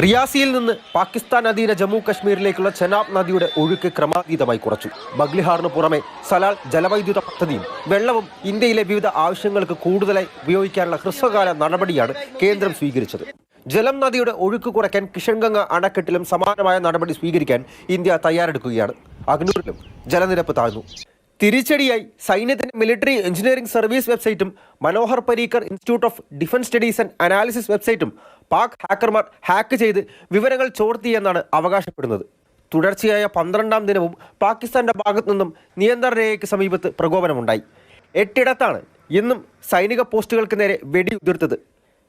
റിയാസിയിൽ നിന്ന് പാകിസ്ഥാൻ അധീന ജമ്മു കശ്മീരിലേക്കുള്ള ചെനാബ് നദിയുടെ ഒഴുക്ക് ക്രമാതീതമായി കുറച്ചു. ബഗ്ലിഹാറിന് പുറമെ സലാൽ ജലവൈദ്യുത പദ്ധതിയും വെള്ളവും ഇന്ത്യയിലെ വിവിധ ആവശ്യങ്ങൾക്ക് കൂടുതലായി ഉപയോഗിക്കാനുള്ള ഹ്രസ്വകാല നടപടിയാണ് കേന്ദ്രം സ്വീകരിച്ചത്. ജലം നദിയുടെ ഒഴുക്ക് കുറയ്ക്കാൻ കിഷൻഗംഗ അണക്കെട്ടിലും സമാനമായ നടപടി സ്വീകരിക്കാൻ ഇന്ത്യ തയ്യാറെടുക്കുകയാണ്. അഗ്നൂരിലും ജലനിരപ്പ് താഴ്ന്നു. തിരിച്ചടിയായി സൈന്യത്തിന്റെ മിലിറ്ററി എഞ്ചിനീയറിംഗ് സർവീസ് വെബ്സൈറ്റും Manohar Parrikar institute of defence studies and analysis വെബ്സൈറ്റും പാക് ഹാക്കർമാർ ഹാക്ക് ചെയ്ത് വിവരങ്ങൾ ചോർത്തിയെന്നാണ് അവകാശപ്പെടുന്നത്. തുടർച്ചയായ പന്ത്രണ്ടാം ദിനവും പാകിസ്ഥാന്റെ ഭാഗത്തു നിന്നും നിയന്ത്രണ രേഖയ്ക്ക് സമീപത്ത് പ്രകോപനമുണ്ടായി. എട്ടിടത്താണ് ഇന്നും സൈനിക പോസ്റ്റുകൾക്ക് നേരെ വെടിയുതിർത്തത്.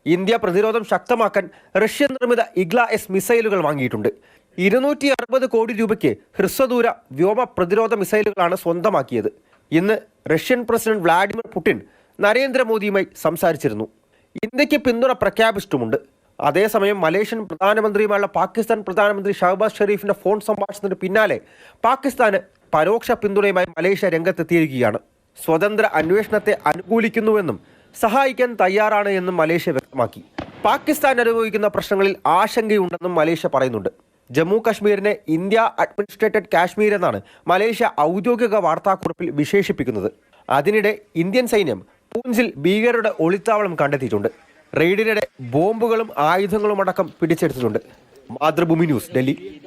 ഇന്ത്യ പ്രതിരോധം ശക്തമാക്കാൻ റഷ്യ നിർമ്മിത ഇഗ്ല എസ് മിസൈലുകൾ വാങ്ങിയിട്ടുണ്ട്. ഇരുന്നൂറ്റി അറുപത് കോടി രൂപയ്ക്ക് ഹ്രസ്വദൂര വ്യോമ പ്രതിരോധ മിസൈലുകളാണ് സ്വന്തമാക്കിയത്. ഇന്ന് റഷ്യൻ പ്രസിഡന്റ് വ്ളാഡിമിർ പുടിൻ നരേന്ദ്രമോദിയുമായി സംസാരിച്ചിരുന്നു. ഇന്ത്യയ്ക്ക് പിന്തുണ പ്രഖ്യാപിച്ചിട്ടുമുണ്ട്. അതേസമയം മലേഷ്യൻ പ്രധാനമന്ത്രിയുമായുള്ള പാകിസ്ഥാൻ പ്രധാനമന്ത്രി ഷഹബാസ് ഷെരീഫിന്റെ ഫോൺ സംഭാഷണത്തിന് പിന്നാലെ പാകിസ്ഥാന് പരോക്ഷ പിന്തുണയുമായി മലേഷ്യ രംഗത്തെത്തിയിരിക്കുകയാണ്. സ്വതന്ത്ര അന്വേഷണത്തെ അനുകൂലിക്കുന്നുവെന്നും സഹായിക്കാൻ തയ്യാറാണ് എന്നും മലേഷ്യ വ്യക്തമാക്കി. പാകിസ്ഥാൻ അനുഭവിക്കുന്ന പ്രശ്നങ്ങളിൽ ആശങ്കയുണ്ടെന്നും മലേഷ്യ പറയുന്നുണ്ട്. ജമ്മു കാശ്മീരിനെ ഇന്ത്യ അഡ്മിനിസ്ട്രേറ്റഡ് കാശ്മീർ എന്നാണ് മലേഷ്യ ഔദ്യോഗിക വാർത്താക്കുറിപ്പിൽ വിശേഷിപ്പിക്കുന്നത്. അതിനിടെ ഇന്ത്യൻ സൈന്യം പൂഞ്ചിൽ ഭീകരരുടെ ഒളിത്താവളം കണ്ടെത്തിയിട്ടുണ്ട്. റെയ്ഡിനിടെ ബോംബുകളും ആയുധങ്ങളും അടക്കം പിടിച്ചെടുത്തിട്ടുണ്ട്. മാതൃഭൂമി ന്യൂസ് ഡൽഹി.